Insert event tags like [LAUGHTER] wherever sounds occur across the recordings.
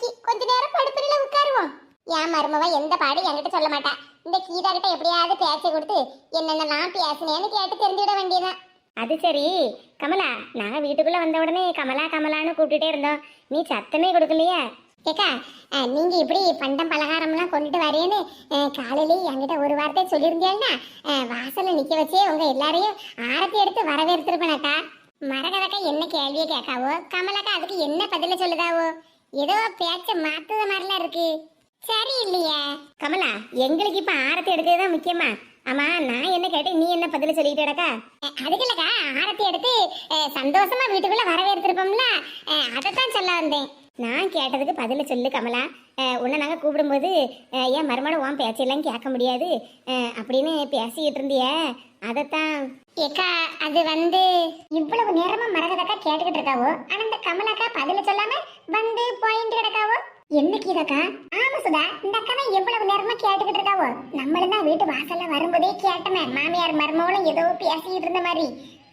இன்னைக்கு கொஞ்ச நேரம் படுப்பறையில உட்காருவோம். என் மருமவ எந்த பாடு என்கிட்ட சொல்ல மாட்டா. இந்த கீதா கிட்ட எப்படியாவது பேச்ச கொடுத்து என்னென்னலாம் பேசுனேன்னு கேட்டு தெரிஞ்சுவிட வேண்டியதான் அது சரி. கமலா நான் வீட்டுக்குள்ள வந்த உடனே கமலா கமலான்னு கூப்பிட்டுட்டே இருந்தோம். நீ சத்தமே கொடுக்கலையே. அஹ், நீங்க இப்படி பண்டம் பலகாரம்லாம் கொண்டுட்டு வரேன்னு காலையிலேயே என்கிட்ட ஒரு வார்த்தை சொல்லியிருந்தீங்கன்னா அஹ், வாசல்ல நிக்க வச்சே உங்க எல்லாரையும் ஆரத்தி எடுத்து வரவேற்பிருப்பேனாக்கா மரகதக்கா என்ன கேள்வியை கேட்காவோ? கமலக்கா அதுக்கு என்ன பதில சொல்லுதாவோ? ஏதோ பேச்ச மாத்துத மாதிரிலாம் இருக்கு. சரி இல்லையே கமலா எங்களுக்கு இப்ப ஆரத்தி எடுக்கிறது தான் முக்கியமா? ஆமா நான் என்ன கேட்டேன் நீ என்ன பதில சொல்லிட்டு கிடக்கா? அஹ், அதுக்கு இல்லக்கா ஆரத்தி எடுத்து சந்தோஷமா வீட்டுக்குள்ள வரவேற்பிருப்போம்ல அதைத்தான் சொல்ல வந்தேன். நான் கேட்டதுக்கு பதில் சொல்லு கமலா. அஹ், உன்னை நாங்கள் கூப்பிடும்போது ஏன் மருமட உன் பேச்செல்லாம் கேட்க முடியாது. அஹ், அப்படின்னு பேசிக்கிட்டு இருந்தியே. அதைத்தான். ஏக்கா அது வந்து இவ்வளவு நேரமா மரகதக்கா கேட்டுக்கிட்டு இருக்காவோ? ஆனா இந்த கமலாக்கா பதில சொல்லாம வந்து பாயிண்ட் கிடக்காவோ? என்னைக்கு இதக்கா? ஆமா சுதா இந்த அக்கா எவ்வளவு நேரமா கேட்டுக்கிட்டு இருக்காவோ? நம்மளும் தான் வீட்டு வாசல்ல வரும்போதே கேட்டமே. மாமியார் மருமகளும் ஏதோ பேசிக்கிட்டு இருந்த மாதிரி.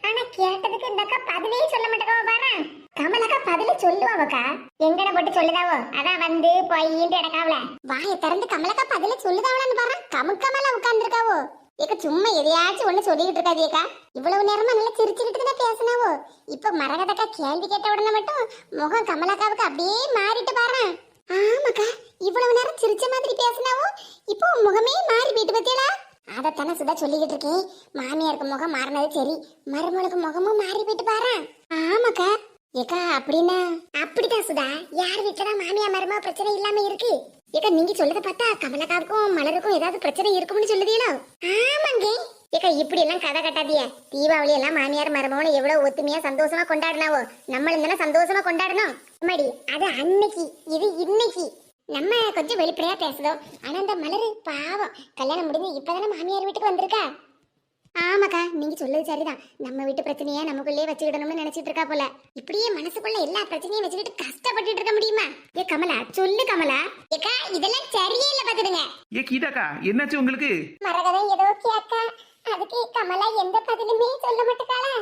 ஆனா கேட்டதுக்கு இந்த அக்கா பதிலே சொல்ல மாட்டேக்காவோ பாரு. கமலக்கா பதில சொல்லுவாவக்கா. எங்கன போட்டு சொல்லுதாவோ? அதான் வந்து போயிட்டு இடக்காவல வாய திறந்து கமலக்கா பதில சொல்லுதாவளான்னு பாரு. கமுக்கமல உட்கார்ந்துருக்காவோ? ஏக்கா சும்மா எதையாச்சும் ஒண்ணு சொல்லிக்கிட்டு இருக்காதியக்கா இவ்வளவு நேரமா நல்லா சிரிச்சுக்கிட்டு தான் பேசினாவோ? இப்ப மரகதக்கா கேள்வி கேட்ட உடனே மட்டும் முகம் கமலக்காவுக்கு அப்படியே மாறிட்டு பாரு. ஆமாக்கா இவ்வளவு நேரம் சிரிச்ச மாதிரி பேசினாவோ? இப்போ முகமே மாறி போயிட்டு பத்தியலா? அதைத்தானே சுதா சொல்லிக்கிட்டு இருக்கேன் மாமியாருக்கு முகம் மாறினது சரி. மருமகளுக்கு முகமும் மாறி போயிட்டு பாரு? ஆமாக்கா. ஏக்கா அப்படின்னா? அப்படிதான் சுதா. யார் வீட்டுல மாமியா மருமா பிரச்சனை இல்லாம இருக்கு? ஏக்கா நீங்க சொல்லத பார்த்தா கமலக்காவுக்கும் மலருக்கும் ஏதாவது பிரச்சனை இருக்கும்னு சொல்லுதீங்களோ? ஆமாங்க. ஏக்கா இப்படி எல்லாம் கதை கட்டாதிய தீபாவளி எல்லாம் மாமியார் மருமகளும் எவ்வளவு ஒத்துமையா சந்தோஷமா கொண்டாடினாவோ? நம்மளும் தானே சந்தோஷமா கொண்டாடணும். அம்மாடி அது அன்னைக்கு இது இன்னைக்கு. நம்ம கொஞ்சம் வெளிப்படையா பேசுதோம் ஆனா அந்த மலரு பாவம். கல்யாணம் முடிஞ்சு இப்பதானே மாமியார் வீட்டுக்கு வந்திருக்கா? ஆமாக்கா நீங்க சொல்றது சரிதான். நம்ம வீட்டு பிரச்சனைய நமக்குள்ளே வச்சுக்கிடணும்னு நினைச்சிட்டு இருக்கா போல. இப்படியே மனசுக்குள்ள எல்லா பிரச்சனையும் வச்சுக்கிட்டு கஷ்டப்பட்டுட்டு இருக்க முடியுமா? ஏ கமலா சொல்லு கமலா. ஏக்கா இதெல்லாம் சரியே இல்ல பாத்துடுங்க ஏ கீதாக்கா என்னாச்சு உங்களுக்கு? மரகதம் ஏதோ கேட்க அதுக்கு கமலா எந்த பதிலுமே சொல்ல மாட்டேக்காளா?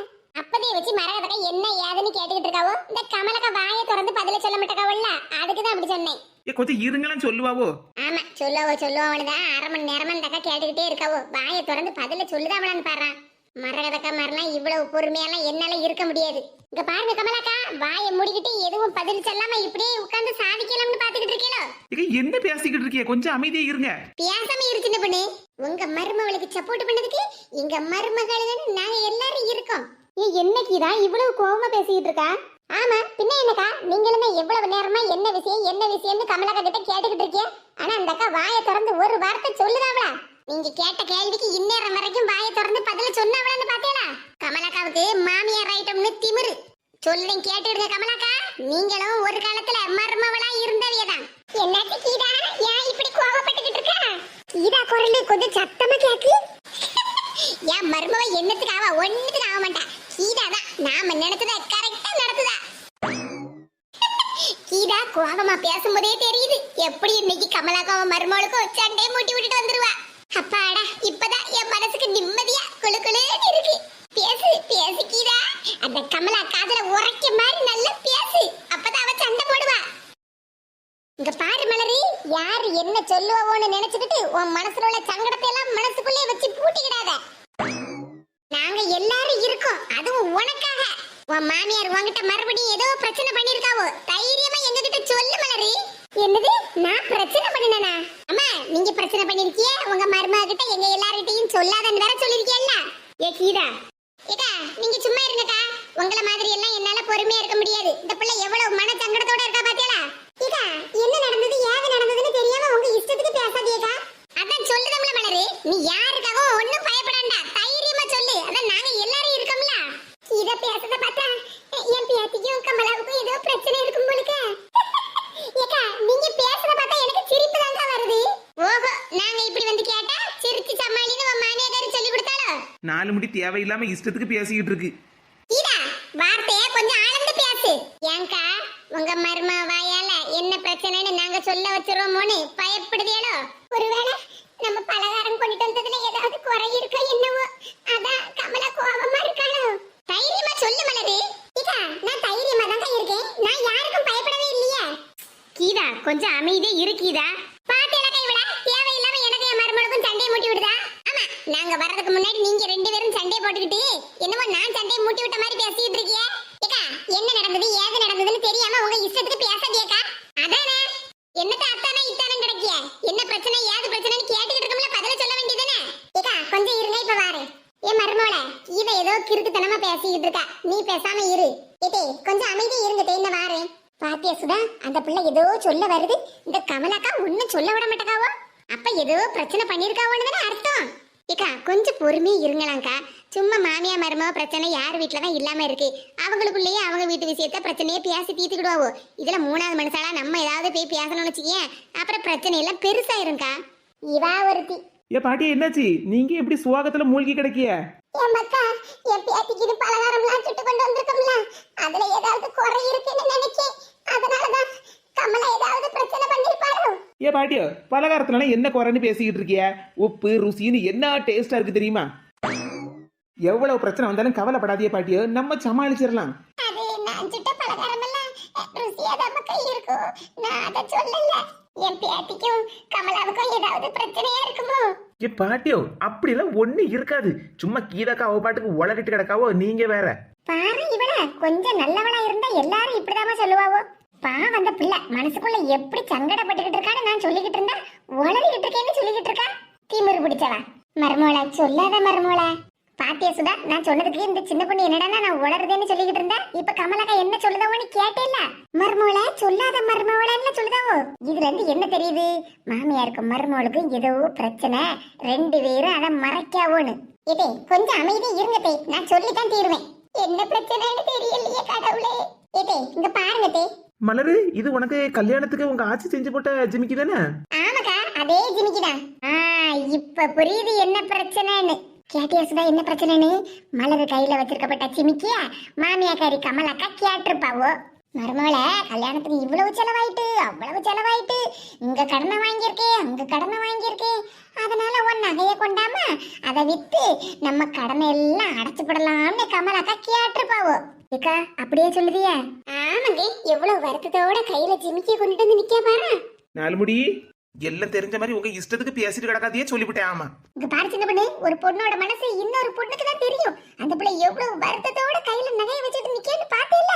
அப்பதே வச்சு மரகதக்கா என்ன ஏதுன்னு கேட்டுக்கிட்டு இருக்காவோ? இந்த கமலக்கா வாயை திறந்து பதில சொல்ல மாட்டேக்காவல்ல? அதுக்கு தான் அப்படி சொன்னேன். ஏ கொஞ்சம் இருங்களாம் சொல்லுவாவோ? ஆமா சொல்லுவோ சொல்லுவோம்னுதான் அரை மணி நேரமா இந்த அக்கா கேட்டுக்கிட்டே இருக்காவோ. வாயை திறந்து பதில சொல்லுதாவளான்னு பாரு மரகதக்கா மாதிரிலாம் இவ்வளவு பொறுமையெல்லாம் என்னால இருக்க முடியாது. இங்க பாருங்க கமலாக்கா வாயை மூடிக்கிட்டு எதுவும் பதில் சொல்லாம இப்படியே உட்கார்ந்து சாதிக்கலாம்னு பாத்துக்கிட்டு இருக்கீங்களோ ஏங்க என்ன பேசிக்கிட்டு இருக்கிய கொஞ்சம் அமைதியா இருங்க. பேசாம இரு சின்ன பொண்ணு. உங்க மருமகளுக்கு சப்போர்ட் பண்ணதுக்கு எங்க மருமகளுக்கு நாங்க எல்லாரும் இருக்கோம். ஏ என்னைக்கு தான் இவ்வளவு கோவமா பேசிக்கிட்டு இருக்கா? ஆமா பின்ன என்னக்கா? நீங்களுமே எவ்வளவு நேரமா என்ன விஷயம் என்ன விஷயம்னு கமலக்கா கிட்ட கேட்டுக்கிட்டு இருக்கீங்க? ஆனா அந்த அக்கா வாயை திறந்து ஒரு வார்த்தை சொல்லுதாவளா? நீங்க கேட்ட கேள்விக்கு இந்நேரம் வரைக்கும் வாயை திறந்து பதில சொன்னாவளான்னு பாத்தீங்களா? கமலக்காவுக்கு மாமியார் ஐட்டம்னு திமிரு. சொல்லுறேன் கேட்டுடுங்க கமலக்கா. நீங்களும் ஒரு காலத்துல மர்மவளா இருந்தவியதான். என்னாச்சு கீதா? ஏன் இப்படி கோவப்பட்டுக்கிட்டு இருக்க? கீதா குரல் கொஞ்சம் சத்தமா கேக்கு. [LAUGHS] என் மர்மவ என்னத்துக்கு ஆவா? ஒண்ணுத்துக்கு ஆக மாட்டா கீதா தான் நாம நினைச்சத கீதா பேசும்போதே தெரியுது. எப்படி இன்னைக்கு கமலாக்காவும் மருமகளுக்கும் சண்டை மூட்டி விட்டுட்டு வந்துருவா அப்பாடா இப்பதான் என் மனசுக்கு நிம்மதியா குளு குளுன்னு இருக்கு பேசு பேசு கீதா அந்த கமலா காதுல உரைக்க மாதிரி நல்லா பேசு அப்பதான் அவ சண்டை போடுவா இங்க பாரு மலரி யார் என்ன சொல்லுவோன்னு நினைச்சுக்கிட்டு உன் மனசுல உள்ள சங்கடத்தை எல்லாம் மனசுக்குள்ளே வச்சு பூட்டிக்கிடாத நாங்க எல்லாரும் இருக்கோம் அதுவும் உனக்காக உன் மாமியார் உன்கிட்ட மறுபடியும் ஏதோ பிரச்சனை பண்ணிருக்காவோ தைரியமா எங்க கிட்ட சொல்லு மலரி என்னது நான் பிரச்சனை பண்ணினனா அம்மா நீங்க பிரச்சனை பண்ணிருக்கிய உங்க மருமக கிட்ட எங்க எல்லார்கிட்டயும் சொல்லாதன்னு வேற சொல்லிருக்கியல்ல ஏ கீதா ஏக்கா நீங்க சும்மா இருங்கக்கா உங்கள மாதிரி எல்லாம் என்னால பொறுமையா இருக்க முடியாது இந்த பிள்ளை எவ்வளவு மன சங்கடத்தோட இருக்கா பாத்தியாளா ஏக்கா என்ன நடந்தது ஏது நடந்ததுன்னு தெரியாம உங்க இஷ்டத்துக்கு பேசாதீங்கக்கா அதான் சொல்லுதம்ல மலரு நீ யாருக்காகவும் ஒண்ணும் பயப்படாண்டா தைரியமா சொல்லு அதான் நாங்க எல்லாரும் இருக்கோம்ல இத பேசுறத பார்த்தா என் பேத்திக்கும் கமலாவுக்கும் ஏதோ பிரச்சனை இருக்கும் போலுக்க ஏக்கா நீங்க பேசுறத பார்த்தா எனக்கு சிரிப்பு தாங்க வருது ஓஹோ நாங்க இப்படி வந்து கேட்டா சிரிச்சு சமாளின்னு உன் மாமியார் சொல்லி கொடுத்தாளோ நாலு முடி தேவையில்லாம இஷ்டத்துக்கு பேசிக்கிட்டு இருக்கு. கீதா வார்த்தைய கொஞ்சம் ஆழ்ந்து பேசு. ஏங்கா உங்க மர்ம வாயால என்ன பிரச்சனைன்னு நாங்க சொல்ல வச்சிருவோமோன்னு பயப்படுதியாலோ ஒருவேளை நம்ம பலகாரம் கொண்டுட்டு வந்ததுல ஏதாவது குறை இருக்கோ என்னவோ? அதான் கமலா கோபமா இருக்காளோ? தைரியமா சொல்லு மலரு. கீதா நான் தைரியமா தான் இருக்கேன். நான் யாருக்கும் பயப்படவே இல்லையே. கீதா கொஞ்சம் அமைதியே இருக்கீதா பாத்தியலக்கா இவள தேவையில்லாம எனக்கு என் மருமகளுக்கும் சண்டையை மூட்டி விடுதா? நாங்க வர்றதுக்கு முன்னாடி நீங்க ரெண்டு பேரும் சண்டையை போட்டுக்கிட்டு என்னமோ நான் சண்டையை மூட்டி விட்ட மாதிரி பேசிட்டு இருக்கிய ஏக்கா என்ன நடந்தது ஏது நடந்ததுன்னு தெரியாம உங்க இஷ்டத்துக்கு பேசாதியக்கா அதானே? என்னத்த அத்தானே இத்தானே கிடைக்கிய? என்ன பிரச்சனை ஏது பிரச்சனைன்னு கேட்டுக்கிட்டு இருக்கோம்ல பதில சொல்ல வேண்டியதானே ஏக்கா கொஞ்சம் இருங்க இப்ப வாரு. ஏன் மருமோள இவ ஏதோ கிறுக்குத்தனமா பேசிக்கிட்டு இருக்கா. நீ பேசாம இரு. ஏட்டே கொஞ்சம் அமைதி இருங்க தேங்க வாரு. பாத்தியா சுதா அந்த பிள்ளை ஏதோ சொல்ல வருது. இந்த கமலாக்கா ஒண்ணும் சொல்ல விட மாட்டேக்காவோ? அப்ப ஏதோ பிரச்சனை பண்ணிருக்காவோன்னு தானே அர்த்தம். ஏக்கா கொஞ்சம் பொறுமையா இருங்களாங்க்கா. சும்மா மாமியா மருமக பிரச்சனை யார் வீட்டுல தான் இல்லாம இருக்கு. அவங்களுக்குள்ளேயே அவங்க வீட்டு விஷயத்த பிரச்சனையே பேசி தீர்த்துக்கிடுவாவோ. இதுல மூணாவது மனுஷாலா நம்ம ஏதாவது போய் பேசணும்னு வச்சுக்கேன். அப்புறம் பிரச்சனை எல்லாம் பெருசாயிரும்க்கா. இவா ஒருத்தி. ஏ பாட்டி என்னாச்சு? நீங்க எப்படி சுவாகத்துல மூழ்கி கிடக்கிய? என் மக்கா என் பேத்திக்கு இது பலகாரம்லாம் சுட்டு கொண்டு வந்திருக்கோம்ல. அதுல ஏதாவது குறை இருக்குன்னு நினைச்சேன் அதனாலதான் கமலா ஏதாவது பிரச்சனை பண்ணிருப்பாரோ ஏ பாட்டியோ பலகாரத்துல என்ன குறைன்னு பேசிக்கிட்டு இருக்கிய? உப்பு ருசின்னு என்ன டேஸ்டா இருக்கு தெரியுமா? எவ்வளவு பிரச்சனை வந்தாலும் கவலைப்படாதே பாட்டியோ நம்ம சமாளிச்சிடலாம் அது நான் சுட்ட பலகாரம் எல்லாம் ருசியா தான் மக்கா இருக்கும். நான் அதை சொல்லல. என் பேத்திக்கும் கமலாவுக்கும் ஏதாவது பிரச்சனையா இருக்குமோ? ஏ பாட்டியோ அப்படிலாம் ஒண்ணு இருக்காது. சும்மா கீதாக்கா அவ பாட்டுக்கு உலகிட்டு கிடக்காவோ நீங்க வேற. பாரு இவள கொஞ்சம் நல்லவளா இருந்தா எல்லாரும் இப்படிதாம்மா சொல்லுவாவோ. பாவம் அந்த பிள்ளை. மனசுக்குள்ள எப்படி சங்கடப்பட்டுக்கிட்டு இருக்கான்னு நான் சொல்லிக்கிட்டு இருந்தா உளறிக்கிட்டு இருக்கேன்னு சொல்லிக்கிட்டு இருக்கா? தீமுறு பிடிச்சவா? மருமோள சொல்லாத மருமோள. பாத்தியா சுதா நான் சொன்னதுக்கு இந்த சின்ன பொண்ணு என்னடா நான் உளருதேன்னு சொல்லிக்கிட்டு இருந்தா இப்ப கமலக்கா என்ன சொல்லுதாவோன்னு கேட்டேல்ல மருமோள சொல்லாத மருமோளன்னு சொல்லுதாவோ? இதுல இருந்து என்ன தெரியுது? மாமியாருக்கும் மருமோளுக்கும் ஏதோ பிரச்சனை ரெண்டு பேரும் அதை மறைக்காவோன்னு. இதே கொஞ்சம் அமைதி இருங்க தே நான் சொல்லித்தான் தீருவேன். என்ன பிரச்சனைன்னு தெரியலையே கடவுளே. இதே இங்க பாருங்க தே. மலரு இது உனக்கு கல்யாணத்துக்கு உங்க ஆட்சி செஞ்சு போட்ட ஜிமிக்கி தானே? ஆமாக்கா அதே ஜிமிக்கிதான் தான். இப்ப புரியுது என்ன பிரச்சனைன்னு. கேட்டியா சுதா என்ன பிரச்சனைன்னு? மலர் கையில வச்சிருக்கப்பட்ட சிமிக்கிய மாமியாக்காரி கமலாக்கா கேட்டிருப்பாவோ. மருமகள கல்யாணத்துக்கு இவ்வளவு செலவாயிட்டு அவ்வளவு செலவாயிட்டு இங்க கடனை வாங்கியிருக்கேன் அங்க கடனை வாங்கியிருக்கேன். அதனால அதை வித்து நம்ம கடனை எல்லாம் அடைச்சு போடலாம்னு கமலாக்கா கேட்டிருப்பாவோ. ஏக்கா அப்படியே சொல்லுதியா. ஆமாங்க எவ்வளவு வருத்தத்தோட கையில ஜிமிக்கிய கொண்டுட்டு வந்து நிக்க பாரு. நாலு முடி எல்லாம் தெரிஞ்ச மாதிரி உங்க இஷ்டத்துக்கு பேசிட்டு கிடக்காதையே சொல்லிவிட்டேன் ஆமா. இங்க பாரு சின்ன பொண்ணு ஒரு பொண்ணோட மனசு இன்னொரு பொண்ணுக்கு தான் தெரியும். அந்த பிள்ளை எவ்வளவு வருத்தத்தோட கையில நகையை வச்சுட்டு நிக்கேன்னு பாத்தீல்ல.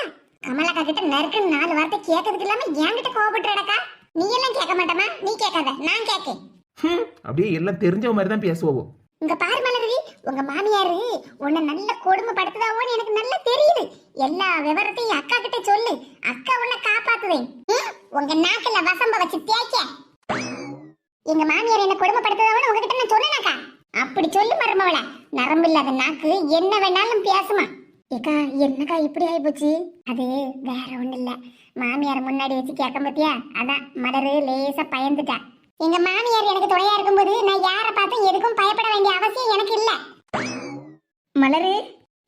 கமலாக்கா கிட்ட நறுக்குன்னு நாலு வார்த்தை கேட்கறதுக்கு இல்லாம என்கிட்ட கோவப்பட்டுறடக்கா. நீ எல்லாம் கேட்க மாட்டமா நீ கேட்காத நான் கேட்கேன். அப்படியே எல்லாம் தெரிஞ்சவ மாதிரி தான் பேசுவோம் இங்க பாரு மலர்வி உங்க மாமியாரு உன்னை நல்ல கொடுமை படுத்துதாவோன்னு எனக்கு நல்லா தெரியுது. எல்லா விவரத்தையும் அக்கா கிட்ட சொல்லு. அக்கா உன்னை காப்பாத்துவேன். உங்க நாக்குல வசம்ப வச்சு தேய்க்க. எங்க மாமியார் என்ன கொடுமைப்படுத்துதாவோன்னு உங்ககிட்ட நான் சொன்னேனாக்கா அப்படி சொல்லு மருமவள. நரம்பு இல்லாத நாக்கு என்ன வேணாலும் பேசுமா. ஏக்கா என்னக்கா இப்படி ஆயிப்போச்சு? அது வேற ஒண்ணு இல்ல மாமியார் முன்னாடி வச்சு கேட்க பத்தியா? அதான் மலரு லேசா பயந்துட்டா. எங்க மாமியார் எனக்கு துணையா இருக்கும்போது நான் யாரை பார்த்து எதுக்கும் பயப்பட வேண்டிய அவசியம் எனக்கு இல்ல. மலரு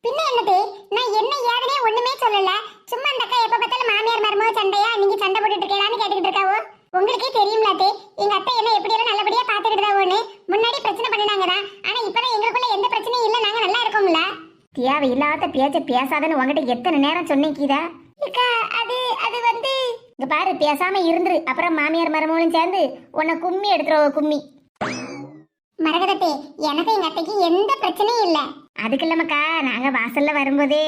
பின்ன என்னது? நான் என்ன ஏதனே ஒண்ணுமே சொல்லல. சும்மா அந்த அக்கா எப்ப பார்த்தாலும் மாமியார் மருமக சண்டையா நீங்க சண்டை போட்டுட்டு இருக்கலான்னு கேட்டுக்கிட்டு இருக்காவோ? உங்களுக்கே தெரியும்லாத்தே எங்க அத்தை என்ன எப்படி எல்லாம் நல்லபடியா பாத்துக்கிட்டுதாவோன்னு முன்னாடி பிரச்சனை பண்ணினாங்கதான் ஆனா இப்பதான் எங்களுக்குள்ள எந்த பிரச்சனையும் இல்ல. நாங்க நல்லா இருக்கோம்ல. தேவையில்லாத பேச்ச பேசாதன்னு உங்ககிட்ட எத்தனை நேரம் சொன்னீங்க கீதா? அது அது வந்து இங்க பாரு பேசாம இருந்துரு. அப்புறம் மாமியார் மருமகளும் சேர்ந்து உன்னை கும்மி எடுத்துருவ கும்மி. மரகதத்தே எனக்கு எங்க அத்தைக்கு எந்த பிரச்சனையும் இல்ல. அதுக்கு இல்லம்மக்கா நாங்க வாசல்ல வரும்போதே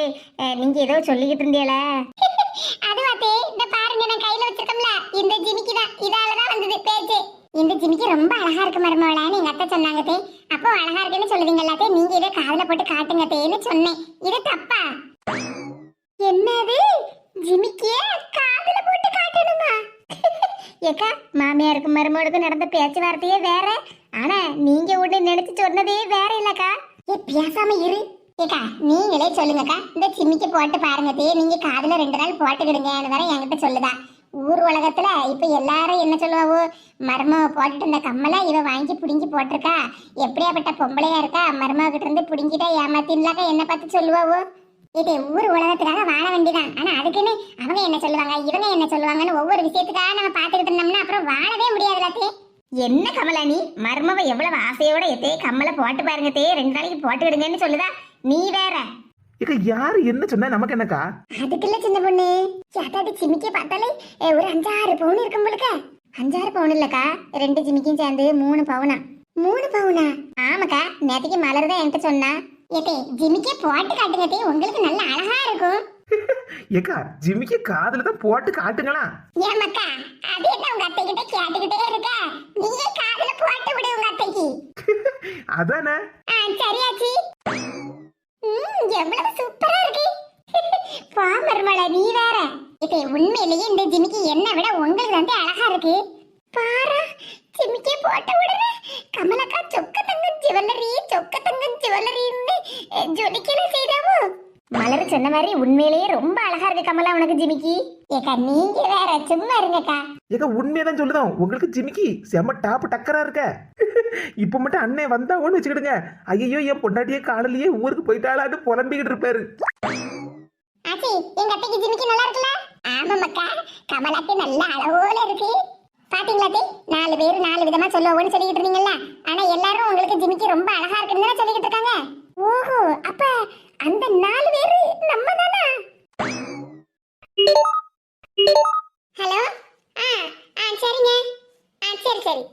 நீங்க ஏதோ சொல்லிக்கிட்டு இருந்தீல [LAUGHS] அதுவாத்தே இந்த பாருங்க நான் கையில வச்சிருக்கோம்ல இந்த ஜிமிக்கி தான். இதாலதான் வந்தது பேச்சு. இந்த ஜிமிக்கி ரொம்ப அழகா இருக்கு மருமவளான்னு எங்க அத்தை சொன்னாங்க தே அப்போ அழகா இருக்குன்னு சொல்லுவீங்க எல்லாத்தே நீங்க இதை காதுல போட்டு காட்டுங்க தேன்னு சொன்னேன். இது தப்பா? என்னது? ஜிமிக்கிய காதுல போட்டு ஏக்கா மாமியாருக்கும் மருமகளுக்கும் நடந்த பேச்சுவார்த்தையே வேற. ஆனா நீங்க ஒண்ணு நினைச்சு சொன்னதே வேற இல்லக்கா. ஏ பேசாம இரு. ஏக்கா நீங்களே சொல்லுங்கக்கா. இந்த சிம்மிக்கு போட்டு பாருங்க தே. நீங்க காதுல ரெண்டு நாள் போட்டுக்கிடுங்கன்னு வேற என்கிட்ட சொல்லுதா. ஊர் உலகத்துல இப்ப எல்லாரும் என்ன சொல்லுவாவோ? மருமக போட்டுட்டு இருந்த கம்மலை இவ வாங்கி புடுங்கி போட்டிருக்கா. எப்படியாப்பட்ட பொம்பளையா இருக்கா? மருமக கிட்ட இருந்து புடுங்கிட்டா ஏமாத்தின்லாக்கா என்ன பார்த்து சொல்லுவாவோ? இது ஊர் உலகத்துக்காக வாழ வேண்டியதான் ஆனா அதுக்குன்னு அவங்க என்ன சொல்லுவாங்க இவங்க என்ன சொல்லுவாங்கன்னு ஒவ்வொரு விஷயத்துக்காக நம்ம பாத்துக்கிட்டு இருந்தோம்னா அப்புறம் வாழவே முடியாது எல்லாத்தையும். என்ன கமலா நீ? மருமவ எவ்வளவு ஆசையோட எத்தே கம்மலை போட்டு பாருங்க தே ரெண்டு நாளைக்கு போட்டு விடுங்கன்னு சொல்லுதா. நீ வேற. ஏக்கா யாரு என்ன சொன்னா நமக்கு என்னக்கா? அதுக்குள்ள சின்ன பொண்ணு. யாத்தாடி ஜிமிக்கி பார்த்தாலே ஏ, ஒரு அஞ்சாறு பவுன் இருக்கும் போலுக்க. அஞ்சாறு பவுன் இல்லக்கா ரெண்டு ஜிமிக்கும் சேர்ந்து மூணு பவுனா. மூணு பவுனா? ஆமாக்கா நேற்றுக்கு மலர் தான் என்கிட்ட சொன்னா. ஏத்தே ஜிமிக்கே போட்டு காட்டுங்க தே உங்களுக்கு நல்ல அழகா இருக்கும். ஏக்கா ஜிமிக்கு காதுல தான் போட்டு காட்டுங்களா? ஏமாக்கா அது என்ன உங்க அத்தை கிட்ட கேட்டுக்கிட்டே இருக்க? நீயே காதுல போட்டு விடு உங்க அத்தைக்கு. அதானே? சரியாச்சி. எவ்வளவு சூப்பரா இருக்கு. பா மருமலை நீ வேற. இது உண்மையிலேயே இந்த ஜிமிக்கி என்ன விட உங்களுக்கு வந்து அழகா இருக்கு. பாரா ஜிமிக்கே போட்டு விடுற கமலக்கா சொக்க தங்கம் ஜுவல்லரி சொக்க தங்கம் ஜுவல்லரின்னு ஜொலிக்கல செய்தாவோ? மலர் சொன்ன மாதிரி உண்மையிலேயே ரொம்ப அழகா இருக்கு கமலா உனக்கு ஜிமிக்கி. ஏக்கா நீங்க வேற சும்மா இருங்கக்கா. ஏக்கா உண்மையதான் சொல்லுதான் உங்களுக்கு ஜிமிக்கி செம்ம டாப் டக்கரா இருக்க. இப்ப மட்டும் அண்ணே வந்தாவோன்னு வச்சுக்கிடுங்க. ஐயோ என் பொண்டாட்டியே காலையிலேயே ஊருக்கு போயிட்டாளான்னு புலம்பிக்கிட்டு இருப்பாரு. ஆச்சி எங்க அத்தைக்கு ஜிமிக்கி நல்லா இருக்குல்ல? ஆமாம்க்கா கமலாக்கு நல்ல அளவோல இருக்கு. பாத்தீங்களா தே நாலு பேர் நாலு விதமா சொல்லுவோம்னு சொல்லிட்டு இருந்தீங்கல்ல? ஆனா எல்லாரும் உங்களுக்கு ஜிமிக்கி ரொம்ப அழகா இருக்குன்னு தானே இருக்காங்க? ஓஹோ அப்ப அந்த நாலு பேரு நம்ம தானா ஹலோ? ஆ ஆ சரிங்க. ஆ சரி சரி.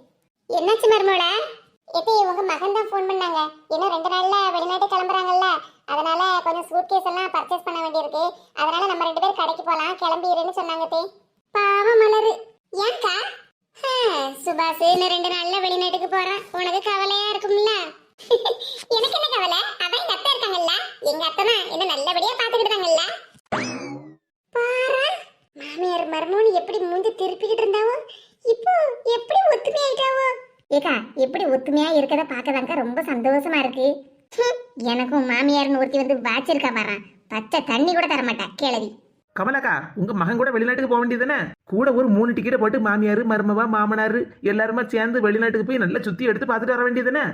என்னாச்சு மருமோள எப்போ உங்க மகன் தான் ஃபோன் பண்ணாங்க. இன்னும் ரெண்டு நாள்ல வெளிநாட்டு கிளம்புறாங்கல்ல? அதனால கொஞ்சம் சூட்கேஸ் எல்லாம் பர்ச்சேஸ் பண்ண வேண்டியிருக்கு. அதனால நம்ம ரெண்டு பேரும் கடைக்கு போகலாம் கிளம்பிடுன்னு சொன்னாங்க தே பாவம் மலரு. ஏன்க்கா சுபாஷ் இன்னும் ரெண்டு நாள்ல வெளிநாட்டுக்கு போறேன். உனக்கு கவலையா இருக்கும்ல? [LAUGHS] எனக்கு என்ன கவலை? அதான் எங்க அத்தை இருக்காங்கல்ல. எங்க அத்தை தான் என்ன நல்லபடியா பாத்துக்கிட்டாங்கல்ல பாரா மாமியார் மருமகன் எப்படி மூஞ்சி திருப்பிக்கிட்டு இருந்தாவோ இப்போ எப்படி ஒத்துமையா ஆயிட்டாவோ ஏக்கா எப்படி ஒத்துமையா இருக்கத பார்க்கதாங்க ரொம்ப சந்தோஷமா இருக்கு. எனக்கும் மாமியார்னு ஒருத்தி வந்து வாச்சிருக்கா பாரு. பச்சை தண்ணி கூட தர மாட்டா கமலக்கா உங்க மகன் கூட வெளிநாட்டுக்கு போக வேண்டியதுதானே? கூட ஒரு மூணு டிக்கெட்டை போட்டு மாமியார் மருமவா மாமனார் எல்லாருமா சேர்ந்து வெளிநாட்டுக்கு போய் நல்லா சுத்தி எடுத்து பார்த்துட்டு வர வேண்டியதுதானே?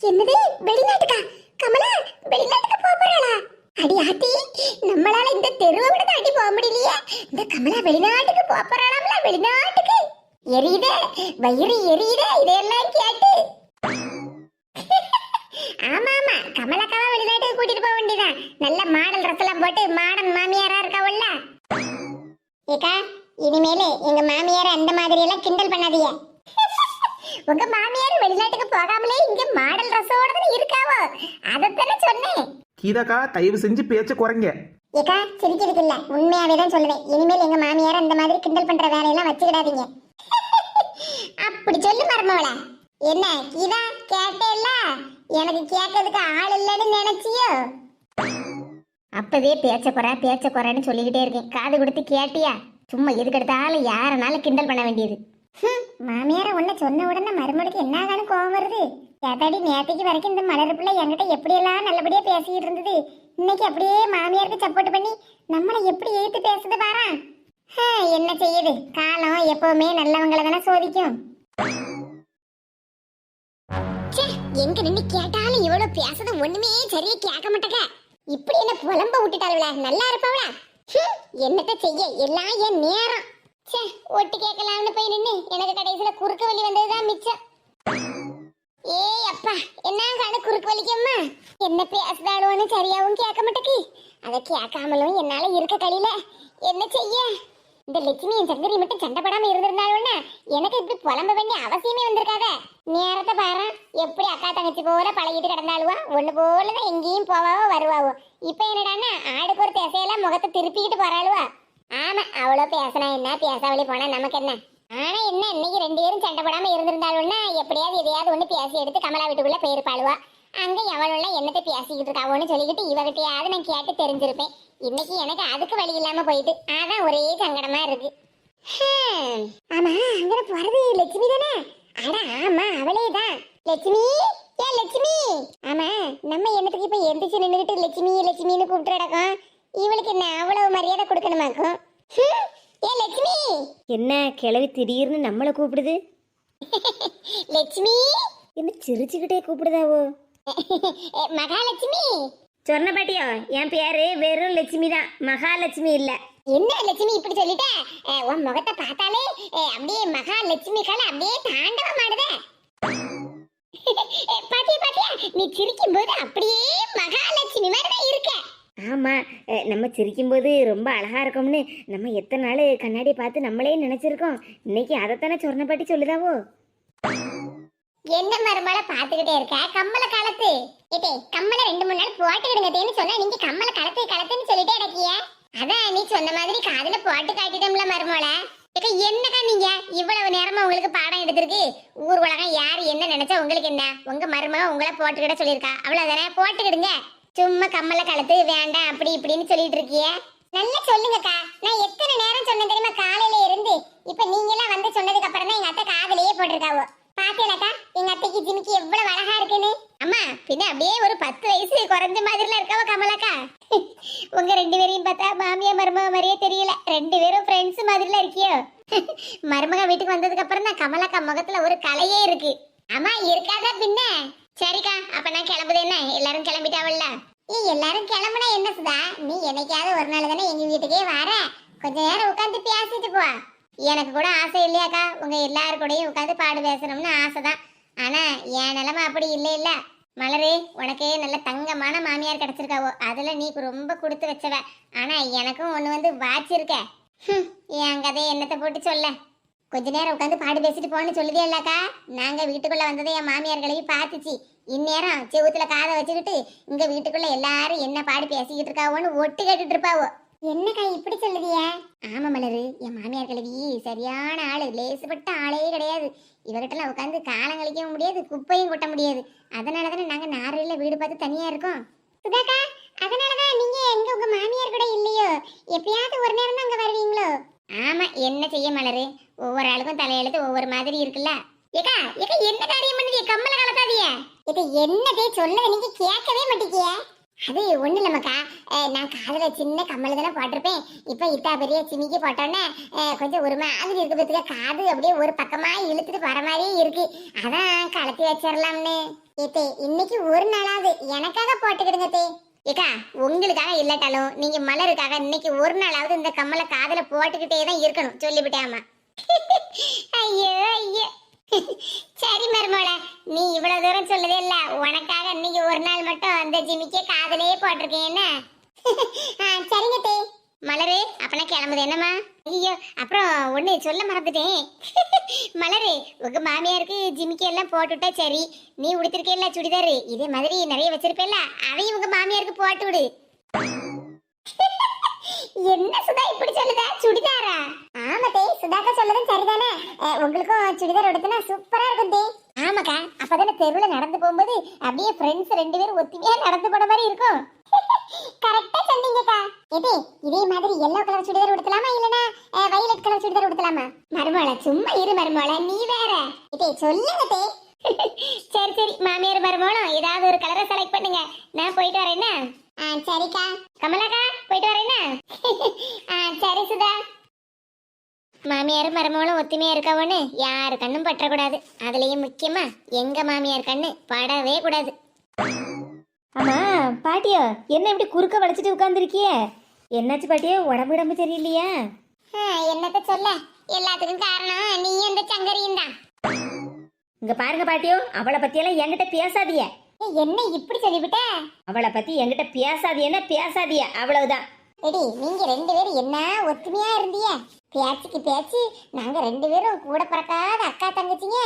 என்னது? வெளிநாட்டுக்கா? கமலா வெளிநாட்டுக்கு போக போறாளா? அடி ஆத்தி நம்மளால இந்த தெருவை விட தாண்டி போக முடியலையே. இந்த கமலா வெளிநாட்டுக்கு போக போறாளாம்ல வெளிநாட்டுக்கு? எரியுதே வயிறு எரியுதே இதையெல்லாம் கேட்டு. ஆமா ஆமா கமலாக்காவா வெளிநாட்டுக்கு கூட்டிட்டு போக வேண்டியதான் நல்ல மாடல் ட்ரெஸ் எல்லாம் போட்டு மாடர்ன் மாமியாரா இருக்காவுல்ல. ஏக்கா இனிமேலு எங்க மாமியார் அந்த மாதிரி எல்லாம் கிண்டல் பண்ணாதீங்க. உங்க மாமியார் வெளிநாட்டுக்கு போகாமலே இங்க மாடல் ட்ரெஸ்ஸோட தான் இருக்காவோ? அதத்தானே சொன்னேன். கீதாக்கா தயவு செஞ்சு பேச்ச குறைங்க. ஏக்கா சிரிக்கிறதுக்கு இல்ல. உண்மையாவே தான் சொல்லுவேன். இனிமேல் எங்க மாமியார் அந்த மாதிரி கிண்டல் பண்ற வேலையெல்லாம் வச்சுக்கிடாதீங்க. [LAUGHS] அப்படி சொல்லு மருமவள. என்ன கீதா கேட்டேல்ல? எனக்கு கேட்கறதுக்கு ஆள் இல்லைன்னு நினைச்சியோ? அப்பவே பேச்ச குறை பேச்ச குறைன்னு சொல்லிக்கிட்டே இருக்கேன். காது கொடுத்து கேட்டியா? சும்மா எதுக்கு எடுத்தாலும் யாரனாலும் கிண்டல் பண்ண வேண்டியது. மாமியார உன்னை சொன்ன உடனே மருமடுக்கு என்ன ஆகாலும் கோவம் வருது? எதாடி நேத்தைக்கு வரைக்கும் இந்த மலர் பிள்ளை என்கிட்ட எப்படியெல்லாம் நல்லபடியா பேசிக்கிட்டு இருந்தது? இன்னைக்கு அப்படியே மாமியாருக்கு சப்போர்ட் பண்ணி நம்மளை எப்படி ஏத்து பேசுது பாரா? என்ன செய்யுது? காலம் எப்பவுமே நல்லவங்களை தானே சோதிக்கும். எங்க நின்னு கேட்டாலும் இவ்வளவு பேசுறது ஒண்ணுமே சரியா கேட்க மாட்டேங்க. இப்படி என்ன புலம்ப விட்டுட்டாளுல நல்லா இருப்பவளா. என்னத்த செய்ய? எல்லாம் என் நேரம். ச்சே ஒட்டு கேட்கலாம்னு போய் நின்னு எனக்கு கடைசியில குறுக்கு வலி வந்ததுதான் மிச்சம். ஏய் அப்பா என்ன கண்ணு குறுக்கு வலிக்கம்மா என்ன பேசுதாளுன்னு சரியாவும் கேட்க மாட்டேக்கு. அதை கேட்காமலும் என்னால இருக்க கழியில. என்ன செய்ய? இந்த லட்சுமியும் சங்கரி மட்டும் சண்டை படாம இருந்திருந்தாலும்னா எனக்கு இப்படி புலம்ப வேண்டிய அவசியமே வந்திருக்காத. நேரத்தை பாரு. எப்படி அக்கா தங்கச்சி போல பழகிட்டு கிடந்தாளுவா? ஒண்ணு போலதான் எங்கேயும் போவாவோ வருவாவோ. இப்ப என்னடான்னா ஆடுக்கு ஒரு திசையெல்லாம் முகத்தை திருப்பிக்கிட்டு போறாளுவா. ஆமா அவ்வளோ பேசினா என்ன? பேசாவளி போனா நமக்கு என்ன? ஆனா என்ன இன்னைக்கு ரெண்டு பேரும் சண்டை போடாம இருந்திருந்தாலும்னா எப்படியாவது எதையாவது ஒண்ணு பேசி எடுத்து கமலா வீட்டுக்குள்ள போயிருப்பாளுவா. அங்க எவளும் என்னத்தை பேசிக்கிட்டு இருக்காவோன்னு சொல்லிக்கிட்டு இவகிட்டயாவது நான் கேட்டு தெரிஞ்சிருப்பேன். இன்னைக்கு எனக்கு அதுக்கு வழி இல்லாம போயிட்டு அதான் ஒரே சங்கடமா இருக்கு. ஆமா அங்க போறது லட்சுமி தானே? அட ஆமா அவளே தான். லட்சுமி? ஏ லட்சுமி? ஆமா நம்ம என்னத்துக்கு இப்ப எந்திரிச்சு நின்றுட்டு லட்சுமி லட்சுமின்னு கூப்பிட்டு இவளுக்கு என்ன அவ்வளவு மரியாதை கொடுக்கணுமாக்கும்? ஏ லட்சுமி? என்ன கிழவி திடீர்னு நம்மளை கூப்பிடுது? [LAUGHS] லட்சுமி? என்ன சிரிச்சுக்கிட்டே கூப்பிடுதாவோ? மகாலட்சுமி! சொன்ன பாட்டியோ என் பேரு வெறும் லட்சுமி தான் மகாலட்சுமி இல்ல. என்ன லட்சுமி இப்படி சொல்லிட்ட? உன் முகத்தை பார்த்தாலே அப்படியே மகாலட்சுமி கால அப்படியே தாண்டவம் ஆடுதே. பாத்தியா பாத்தியா நீ சிரிக்கும் போது அப்படியே மகாலட்சுமி மாதிரி தான் இருக்க. ஆமா அஹ், நம்ம சிரிக்கும்போது ரொம்ப அழகா இருக்கோம்னு நம்ம எத்தனை நாள் கண்ணாடி பார்த்து நம்மளே நினைச்சிருக்கோம். இன்னைக்கு அதைத்தானே சொர்ணப்பாட்டி சொல்லுதாவோ? என்ன மருமலை பாத்துக்கிட்டே இருக்க? கம்மல கலத்து. ஏட்டே கம்மல ரெண்டு மூணு நாள் போட்டுக்கிடுங்கட்டேன்னு சொன்னா நீங்க கம்மல கலத்து கலத்துன்னு சொல்லிட்டே இடக்கிய அதான் நீ சொன்ன மாதிரி காதுல போட்டு காட்டிட்டோம்ல மருமலை ஏக்கா என்னக்கா நீங்க? இவ்வளவு நேரமா உங்களுக்கு பாடம் எடுத்திருக்கு. ஊர் உலகம் யாரு என்ன நினைச்சா உங்களுக்கு என்ன? உங்க மருமக உங்களை போட்டுக்கிட சொல்லியிருக்கா. அவ்வளவுதானே? போட்டுக்கிடுங்க. சும்மா கம்மல கலத்து வேண்டாம் அப்படி இப்படின்னு சொல்லிட்டு இருக்கிய? நல்லா சொல்லுங்கக்கா. நான் எத்தனை நேரம் சொன்னேன் தெரியுமா? காலையில இருந்து. இப்ப நீங்க எல்லாம் வந்து சொன்னதுக்கு அப்புறம் தான் எங்க அத்தை காதலையே போட்டிருக்காவோ. பாத்தியலக்கா எங்க அத்தைக்கு ஜிமிக்கு எவ்வளவு அழகா இருக்குன்னு? அம்மா பின்ன அப்படியே ஒரு பத்து வயசு குறைஞ்ச மாதிரில இருக்கவ கமலாக்கா. உங்க ரெண்டு பேரையும் பார்த்தா மாமியா மருமக மாதிரியே தெரியல. ரெண்டு பேரும் ஃப்ரெண்ட்ஸ் மாதிரில இருக்கியோ? மருமக வீட்டுக்கு வந்ததுக்கு அப்புறம் தான் கமலாக்கா முகத்துல ஒரு கலையே இருக்கு. அம்மா இருக்காதா பின்ன? சரிக்கா அப்ப நான் கிளம்புது என்ன? எல்லாரும் கிளம்பிட்டாவல்ல? நீ எல்லாரும் கிளம்புனா என்ன சுதா? நீ என்னைக்காவது ஒரு நாள் தானே எங்க வீட்டுக்கே வர? கொஞ்ச நேரம் உட்காந்து பேசிட்டு போ. எனக்கு கூட ஆசை இல்லையாக்கா? உங்கள் எல்லாருக்கூடையும் கூடயும் உட்காந்து பாடு பேசணும்னு ஆசை தான் ஆனால் என் நிலமை அப்படி இல்லை இல்லை மலரே உனக்கே நல்ல தங்கமான மாமியார் கிடச்சிருக்காவோ? அதில் நீ ரொம்ப கொடுத்து வச்சவ. ஆனால் எனக்கும் ஒன்று வந்து வாச்சிருக்க என் கதையை என்னத்தை போட்டு சொல்ல? கொஞ்ச நேரம் உட்காந்து பாடு பேசிட்டு போன்னு சொல்லுதே இல்லக்கா. நாங்கள் வீட்டுக்குள்ளே வந்ததை என் மாமியார்களையும் பார்த்துச்சு. இந்நேரம் செவுத்துல காதை வச்சுக்கிட்டு இங்கே வீட்டுக்குள்ளே எல்லாரும் என்ன பாடு பேசிக்கிட்டு இருக்காவோன்னு ஒட்டு கேட்டுட்டு இருப்பாவோ? என்னக்கா இப்படி சொல்லுதிய? ஆமா மலரு என் மாமியார் கழுவி சரியான ஆளு லேசுப்பட்ட ஆளே கிடையாது. இவகிட்டலாம் உட்காந்து காலம் கழிக்கவும் முடியாது குப்பையும் கொட்ட முடியாது. அதனால தானே நாங்க நாரையில வீடு பார்த்து தனியா இருக்கோம். சுதாக்கா அதனாலதான் நீங்க எங்க உங்க மாமியார் கூட இல்லையோ? எப்பயாவது ஒரு நேரம் தான் அங்க வருவீங்களோ? ஆமா என்ன செய்ய மலரு? ஒவ்வொரு ஆளுக்கும் தலையெழுத்து ஒவ்வொரு மாதிரி இருக்குல்ல. ஏக்கா ஏக்கா என்ன காரியம் பண்ணுதிய? கம்மல கலத்தாதிய இது என்னதே சொல்லதை நீங்க கேட்கவே மாட்டீங்க. அது ஒண்ணு இல்லம்மாக்கா நான் காதுல சின்ன கம்மல் தானே போட்டிருப்பேன். இப்ப இத்தா பெரிய சிமிக்கி போட்டோன்னே கொஞ்சம் ஒரு மாதிரி இருக்கு பத்துக்க. காது அப்படியே ஒரு பக்கமா இழுத்துட்டு வர மாதிரியே இருக்கு. அதான் கலத்தி வச்சிடலாம்னு ஏத்தே இன்னைக்கு ஒரு நாளாவது. எனக்காக போட்டுக்கிடுங்க தே. ஏக்கா உங்களுக்காக இல்லட்டாலும் நீங்க மலருக்காக இன்னைக்கு ஒரு நாளாவது இந்த கம்மலை காதுல போட்டுக்கிட்டே தான் இருக்கணும். சொல்லிவிட்டேம்மா ஐயோ ஐயோ. சரி மருமோள நீ இவ்வளவு தூரம் சொல்லதே இல்ல. உனக்காக இன்னைக்கு மட்டும் அந்த ஜிமிக்கே காதலே போட்டிருக்கேன் என்ன? [LAUGHS] சரிங்க தே. மலரு அப்பனா கிளம்புது என்னம்மா? ஐயோ அப்புறம் ஒண்ணு சொல்ல மறந்துட்டேன். [LAUGHS] மலரு உங்க மாமியாருக்கு ஜிமிக்கி எல்லாம் போட்டுட்டா சரி. நீ உடுத்திருக்கேல்ல சுடிதாரு? இதே மாதிரி நிறைய வச்சிருப்பேல்ல அதையும் உங்க மாமியாருக்கு போட்டு விடு. [LAUGHS] என்ன சுதா இப்படி சொல்லுதா? சுடிதாரா? ஆமா தே சுதாக்கா சொல்லதும் சரிதானே. உங்களுக்கும் சுடிதார் எடுத்தனா சூப்பரா இருக்கும் தே. ஆமாக்கா அப்பதானே தெருவுல நடந்து போகும்போது அப்படியே ஃப்ரெண்ட்ஸ் ரெண்டு பேரும் ஒத்துமையா நடந்து போன மாதிரி இருக்கும். கரெக்டா சொன்னீங்கக்கா. இது இதே மாதிரி எல்லோ கலர் சுடிதார் உடுத்தலாமா இல்லனா வயலட் கலர் சுடிதார் உடுத்தலாமா? மருமோள சும்மா இரு மருமோள நீ வேற. இதே சொல்லுங்க தே. சரி சரி மாமியார் மருமோளும் ஏதாவது ஒரு கலரை செலக்ட் பண்ணுங்க. நான் போயிட்டு வரேன் என்ன? ஆ, சரிக்கா. கமலாக்கா போயிட்டு வரேன் என்ன? ஆ, சரி சுதா. மாமியார் மருமகளும் ஒத்துமையா இருக்கவன்னு யாரு கண்ணும் பற்றக்கூடாது. அதுலயும் முக்கியமா எங்க மாமியார் கண்ணு படவே கூடாது. ஆமா பாட்டியா என்ன இப்படி குறுக்க வளைச்சிட்டு உட்காந்துருக்கிய என்னாச்சு பாட்டியா உடம்பு உடம்பு சரியில்லையா? என்னத்த சொல்ல? எல்லாத்துக்கும் காரணம் நீ அந்த சங்கரியும் தான். இங்க பாருங்க பாட்டியோ அவளை பத்தியெல்லாம் என்கிட்ட பேசாதீய. என்ன இப்படி சொல்லிவிட்ட? அவளை பத்தி என்கிட்ட பேசாதீன்னா பேசாதீய அவ்வளவுதான். எடி நீங்க ரெண்டு பேரும் என்ன ஒத்துமையா இருந்தீங்க பேச்சுக்கு பேச்சு. நாங்க ரெண்டு பேரும் கூட பிறக்காத அக்கா தங்கச்சிங்க.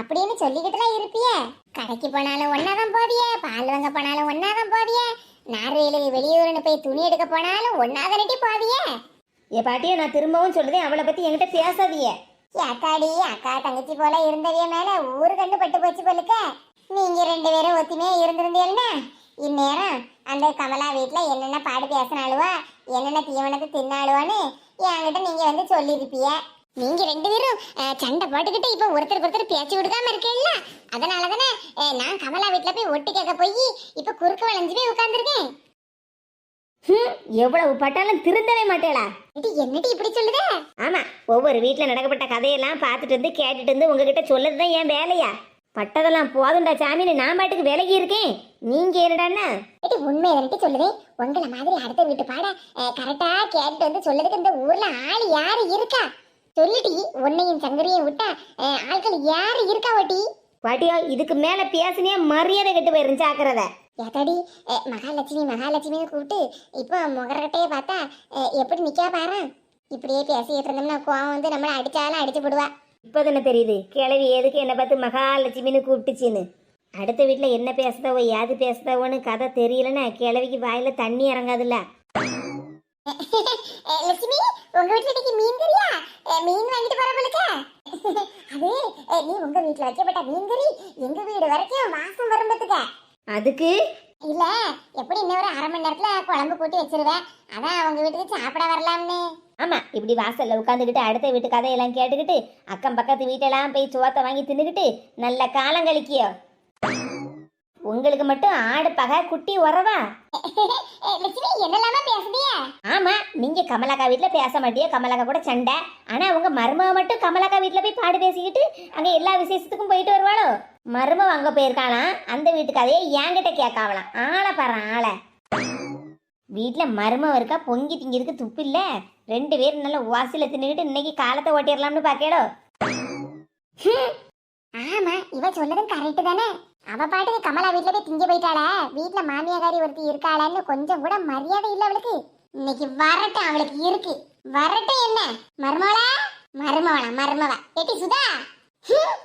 அப்படின்னு சொல்லிக்கிட்டுலாம் இருப்பிய. கடைக்கு போனாலும் ஒன்னாதான் போவிய. பால் வாங்க போனாலும் ஒன்னாதான் போவிய. நாரையில வெளியூர்னு போய் துணி எடுக்க போனாலும் ஒன்னாதான் போவிய. ஏ பாட்டியோ நான் திரும்பவும் சொல்றதே அவளை பத்தி என்கிட்ட பேசாதீய. அக்காடி அக்கா தங்கச்சி போல இருந்தவிய மேல ஊரு கண்டு பட்டு போச்சு போலுக்க. நீங்க ரெண்டு பேரும் ஒத்துமையா இருந்திருந்தீங்கன்னா இந்நேரம் அந்த கமலா வீட்ல என்னென்ன பாடு பேசினாலுவா என்னென்ன தீவனத்தை தின்னாலுவான்னு என்கிட்ட நீங்க வந்து சொல்லியிருப்பீங்க. நீங்க ரெண்டு பேரும் அஹ், சண்டை போட்டுக்கிட்டு இப்ப ஒருத்தருக்கு ஒருத்தர் பேச்சு கொடுக்காம இருக்கேன்ல அதனால தானே நான் கமலா வீட்ல போய் ஒட்டு கேட்க போய் இப்ப குறுக்க வளைஞ்சு போய் உட்கார்ந்துருக்கேன். ஹம், எவ்வளவு பட்டாலும் திருந்தவே மாட்டேளா? இது என்னடி இப்படி சொல்லுதே? ஆமா ஒவ்வொரு வீட்ல நடக்கப்பட்ட கதையெல்லாம் பார்த்துட்டு வந்து கேட்டுட்டு வந்து உங்ககிட்ட சொல்லதுதான் என் வேலையா? பட்டதெல்லாம் போதுண்டா சாமின்னு நான் பாட்டுக்கு விலகி இருக்கேன். நீங்க என்னடான்னா உண்மை வந்துட்டு சொல்லுவேன். உங்களை மாதிரி அடுத்த வீட்டு பாட கரெக்டா கேட்டுட்டு வந்து சொல்லுறதுக்கு இந்த ஊர்ல ஆள் யாரு இருக்கா? சொல்லுடி உன்னையும் சங்கரையும் விட்டா ஆட்கள் யாரு இருக்கா ஓட்டி? பாட்டியா இதுக்கு மேல பேசினியா மரியாதை கெட்டு போயிருந்து ஜாக்கிரதை ஏதாடி மகாலட்சுமி மகாலட்சுமின்னு கூப்பிட்டு இப்போ முகரட்டையை பார்த்தா எப்படி நிக்கா பாரு. இப்படியே பேசிக்கிட்டு இருந்தோம்னா கோவம் வந்து நம்மளை அடிச்சாலும் அடிச்சு போடுவா. இப்போ தானே தெரியுது? கிழவி எதுக்கு என்னை பார்த்து மகாலட்சுமின்னு கூப்பிட்டுச்சின்னு. அடுத்த வீட்டில் என்ன பேசுதவோ யாது பேசுதவோன்னு கதை தெரியலன்னா கிழவிக்கு வாயில தண்ணி இறங்காதுல்ல. [LAUGHS] லட்சுமி உங்க வீட்டுல இன்னைக்கு மீன் கறியா? மீன் வாங்கிட்டு போற போலுக்க? [LAUGHS] அது நீ உங்க வீட்டுல வைக்கப்பட்ட மீன் கறி எங்க வீடு வரைக்கும் வாசம் வரும்பத்துக்க அதுக்கு? இல்ல எப்படி இன்னொரு அரை மணி நேரத்துல குழம்பு கூட்டி வச்சிருவேன். அதான் உங்க வீட்டுக்கு சாப்பிட வரலாம்னு. ஆமா இப்படி வாசல்ல உட்காந்துக்கிட்டு அடுத்த வீட்டு கதையெல்லாம் கேட்டுக்கிட்டு அக்கம் பக்கத்து வீட்டெல்லாம் போய் சோத்தை வாங்கி தின்னுக்கிட்டு நல்ல காலம் கழிக்கியோ? உங்களுக்கு மட்டும் ஆடு பகை குட்டி உறவா? ஆமா நீங்க கமலாக்கா வீட்ல பேச மாட்டியோ? கமலாக்கா கூட சண்டை. ஆனா உங்க மருமக மட்டும் கமலாக்கா வீட்ல போய் பாடு பேசிக்கிட்டு அங்க எல்லா விசேஷத்துக்கும் போயிட்டு வருவாளோ? மருமவ அங்க போயிருக்காளாம் அந்த வீட்டு கதையை என்கிட்ட கேட்காவலாம் ஆளை பாரு ஆளை. வீட்டில் மருமவ இருக்கா பொங்கி திங்கிறதுக்கு துப்பு இல்லை? ரெண்டு பேரும் நல்லா வாசில தின்னுக்கிட்டு இன்னைக்கு காலத்தை ஓட்டிடலாம்னு பார்க்கடோ? ஆமா இவ சொல்லதும் கரெக்ட் தானே. அவ பாட்டுக்கு கமலா வீட்டுல போய் திங்க போயிட்டாளா. வீட்டுல மாமியாக்காரி ஒருத்தி இருக்காளான்னு கொஞ்சம் கூட மரியாதை இல்ல அவளுக்கு. இன்னைக்கு வரட்டும் அவளுக்கு இருக்கு. வரட்டும் என்ன? மருமவளா? மருமவளா மருமவா. ஏட்டி சுதா? ஹம்,